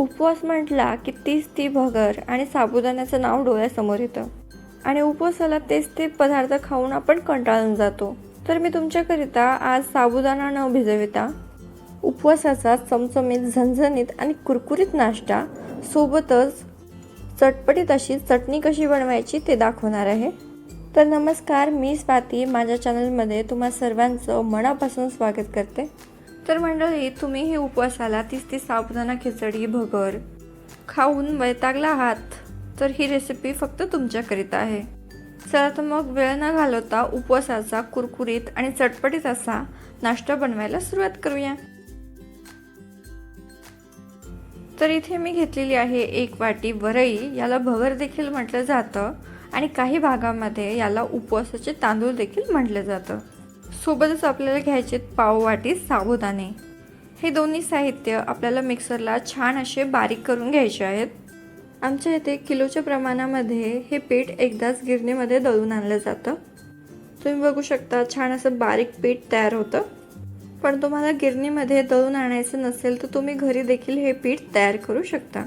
उपवास म्हटला की तीच ती भगर आणि साबुदाण्याचं नाव डोळ्यासमोर येतं. आणि उपवासाला तेच ते पदार्थ खाऊन आपण कंटाळून जातो. तर मी तुमच्याकरिता आज साबुदाणा न भिजविता उपवासाचा चमचमीत झणझणीत आणि कुरकुरीत नाश्ता सोबतच चटपटीत अशी चटणी कशी बनवायची ते दाखवणार आहे. तर नमस्कार मी स्वाती. माझ्या चॅनलमध्ये तुम्हा सर्वांचं मनापासून स्वागत करते. तर मंडळी तुम्ही ही उपवासाला तीस ती साबुदाणा खिचडी भगर खाऊन वैतागला आहात. तर ही रेसिपी फक्त तुमच्याकरिता आहे. चला तर मग वेळ न घालवता उपवासाचा कुरकुरीत आणि चटपटीत असा नाश्ता बनवायला सुरुवात करूया. तर इथे मी घेतलेली आहे एक वाटी वरई. याला भगर देखील म्हटलं जातं आणि काही भागामध्ये याला उपवासाचे तांदूळ देखील म्हटलं जातं. सोबतच आपल्याला घ्यायचे पाववाटी साबुदाणे. हे दोन्ही साहित्य आपल्याला मिक्सरला छान असे बारीक करून घ्यायचे आहेत. आमच्या इथे किलोच्या प्रमाणामध्ये हे पीठ एकदाच गिरणीमध्ये दळून आणलं जातं. तुम्ही बघू शकता छान असं बारीक पीठ तयार होतं. पण तुम्हाला गिरणीमध्ये दळून आणायचं नसेल तर तुम्ही घरी देखील हे पीठ तयार करू शकता.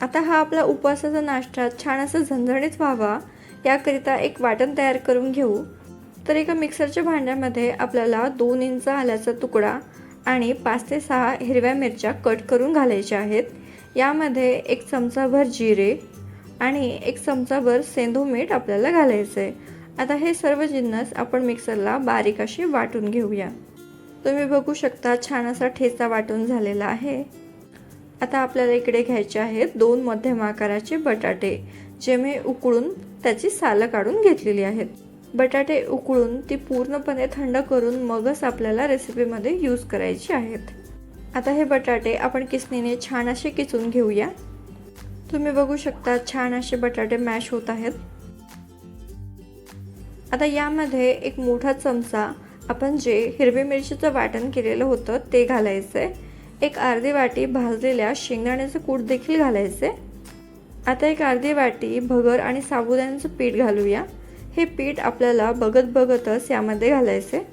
आता हा आपला उपवासाचा नाश्ता छान असं झणझणीत व्हावा याकरिता एक वाटण तयार करून घेऊ. तर एका मिक्सरच्या भांड्यामध्ये आपल्याला दोन इंच आल्याचा तुकडा आणि पाच ते सहा हिरव्या मिरच्या कट करून घालायच्या आहेत. यामध्ये एक चमचाभर जिरे आणि एक चमचाभर सेंधू मीठ आपल्याला घालायचं आहे आता हे सर्व जिन्नस आपण मिक्सरला बारीक अशी वाटून घेऊया. तुम्ही बघू शकता छान असा ठेचा वाटून झालेला आहे. आता आपल्याला इकडे घ्यायचे आहेत दोन मध्यम आकाराचे बटाटे जे मी उकळून त्याची सालं काढून घेतलेली आहेत. बटाटे उकळून ती पूर्णपणे थंड करून मगच आपल्याला रेसिपीमध्ये यूज करायची आहेत. आता हे बटाटे आपण किसणीने छान असे किसून घेऊया. तुम्ही बघू शकता छान असे बटाटे मॅश होत आहेत. आता यामध्ये एक मोठा चमचा आपण जे हिरवी मिरचीचं वाटण केलेलं होतं ते घालायचं आहे एक अर्धी वाटी भाजलेल्या शेंगदाण्याचं कूट देखील घालायचे आता एक अर्धी वाटी भगर आणि साबुदाण्याचं पीठ घालूया. हे पीठ आपल्याला बघत बघतच यामध्ये घालायचे.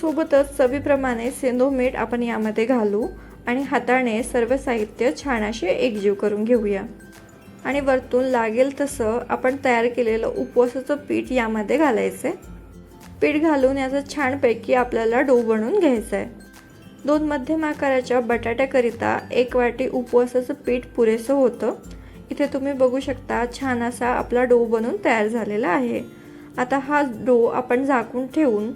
सोबतच चवीप्रमाणे सेंदो मीठ आपण यामध्ये घालू आणि हाताने सर्व साहित्य छान असे एकजीव करून घेऊया. आणि वरतून लागेल तसं आपण तयार केलेलं उपवासाचं पीठ यामध्ये घालायचं. पीठ घालून याचं छानपैकी आपल्याला डो बनवून घ्यायचं आहे दोन मध्यम आकाराच्या बटाट्याकरिता एक वाटी उपवासाचं पीठ पुरेसं होतं. इथे तुम्ही बघू शकता छान असा आपला डो बनून तयार झालेला आहे. आता हा डो आपण झाकून ठेवून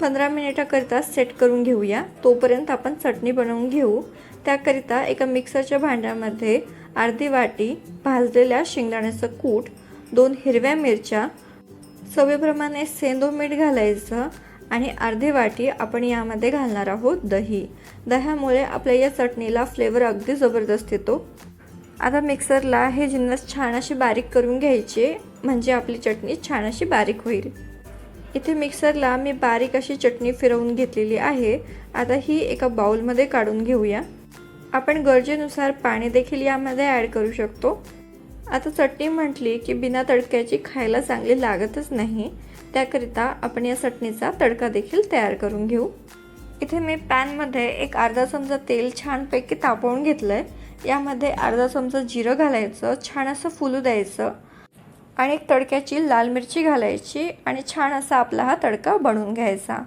पंधरा मिनिटाकरिता सेट करून घेऊया. तोपर्यंत आपण चटणी बनवून घेऊ. त्याकरिता एका मिक्सरच्या भांड्यामध्ये अर्धी वाटी भाजलेल्या शेंगदाण्याचं कूट दोन हिरव्या मिरच्या सवेप्रमाणे सेंदो मीठ घालायचं आणि अर्धी वाटी आपण यामध्ये घालणार आहोत दही. दह्यामुळे आपल्या या चटणीला फ्लेवर अगदी जबरदस्त येतो. आता मिक्सरला हे जिन्नस छान अशी बारीक करून घ्यायचे म्हणजे आपली चटणी छान अशी बारीक होईल. इथे मिक्सरला मी बारीक अशी चटणी फिरवून घेतलेली आहे. आता ही एका बाउलमध्ये काढून घेऊया. आपण गरजेनुसार पाणी देखील यामध्ये ॲड करू शकतो. आता चटणी म्हटली की बिना तडक्याची खायला चांगली लागतच नाही. त्याकरिता आपण या चटणीचा तडका देखील तयार करून घेऊ. इथे मी पॅनमध्ये एक अर्धा चमचा तेल छानपैकी तापवून घेतलं आहे यामध्ये अर्धा चमचा जिरं घालायचं छान असं फुलू द्यायचं आणि एक तडक्याची लाल मिरची घालायची आणि छान असा आपला हा तडका बनवून घ्यायचा.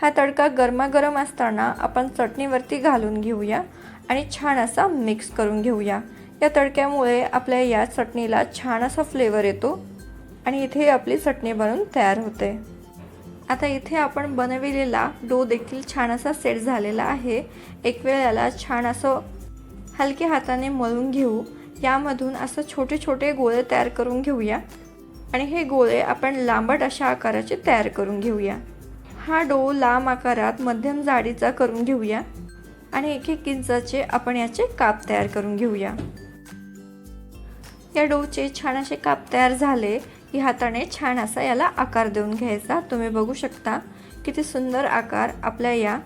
हा तडका गरमागरम असताना आपण चटणीवरती घालून घेऊया आणि छान असा मिक्स करून घेऊया. या तडक्यामुळे आपल्या या चटणीला छान असा फ्लेवर येतो आणि इथे आपली चटणी बनवून तयार होते. आता इथे आपण बनविलेला डो देखील छान असा सेट झालेला आहे. एक वेळ याला छान असं हलक्या हाताने मळून घेऊ. यामधून असं छोटे छोटे गोळे तयार करून घेऊया. आणि हे गोळे आपण लांबट अशा आकाराचे तयार करून घेऊया. हा डो लांब आकारात मध्यम जाडीचा करून घेऊया. आणि एक एक इंचाचे आपण याचे काप तयार करून घेऊया. या डोचे छान असे काप तयार झाले की हाताने छान असा याला आकार देऊन घ्यायचा. तुम्ही बघू शकता किती सुंदर आकार आपल्या या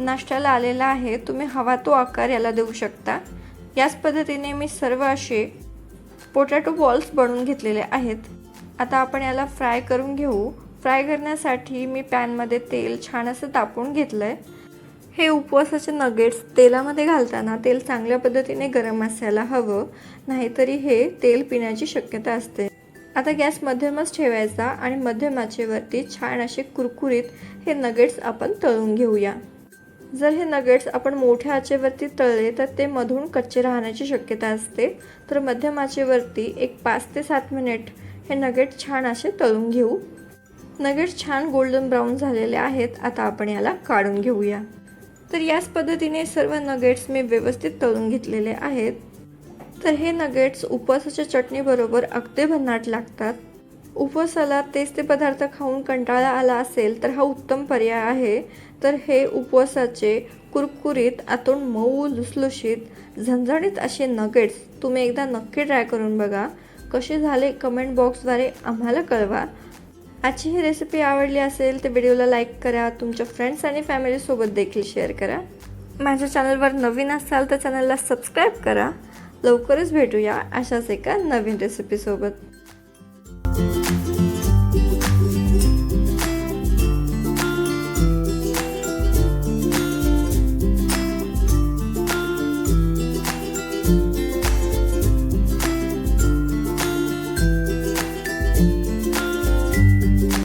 नाश्त्याला आलेला आहे. तुम्ही हवा तो आकार याला देऊ शकता. याच पद्धतीने मी सर्व असे पोटॅटो बॉल्स बनवून घेतलेले आहेत. आता आपण याला फ्राय करून घेऊ. फ्राय करण्यासाठी मी पॅनमध्ये तेल छान असं तापवून घेतलं आहे हे उपवासाचे नगेट्स तेलामध्ये घालताना तेल चांगल्या पद्धतीने गरम असायला हवं. नाहीतरी हे तेल पिण्याची शक्यता असते. आता गॅस मध्यमच ठेवायचा आणि मध्यमाचेवरती छान असे कुरकुरीत हे नगेट्स आपण तळून घेऊया. जर हे नगेट्स आपण मोठ्या आचेवरती तळले तर ते मधून कच्चे राहण्याची शक्यता असते. तर मध्यम आचेवरती एक पाच ते सात मिनिट हे नगेट छान असे तळून घेऊ. नगेट्स छान गोल्डन ब्राऊन झालेले आहेत. आता आपण याला काढून घेऊया. तर याच पद्धतीने सर्व नगेट्स मी व्यवस्थित तळून घेतलेले आहेत. तर हे नगेट्स उपवासाच्या चटणीबरोबर अगदी भन्नाट लागतात. उपवासाला तेच ते पदार्थ खाऊन कंटाळा आला असेल तर हा उत्तम पर्याय आहे. तर हे उपवासाचे कुरकुरीत आतून मऊ लुसलुशीत झणझणीत असे नगेट्स तुम्ही एकदा नक्की ट्राय करून बघा. कसे झाले कमेंट बॉक्सद्वारे आम्हाला कळवा. आजची ही रेसिपी आवडली असेल तर व्हिडिओला लाईक करा तुमच्या फ्रेंड्स आणि फॅमिलीसोबत देखील शेअर करा. माझ्या चॅनलवर नवीन असाल तर चॅनलला सबस्क्राईब करा. लवकरच भेटूया अशाच एका नवीन रेसिपीसोबत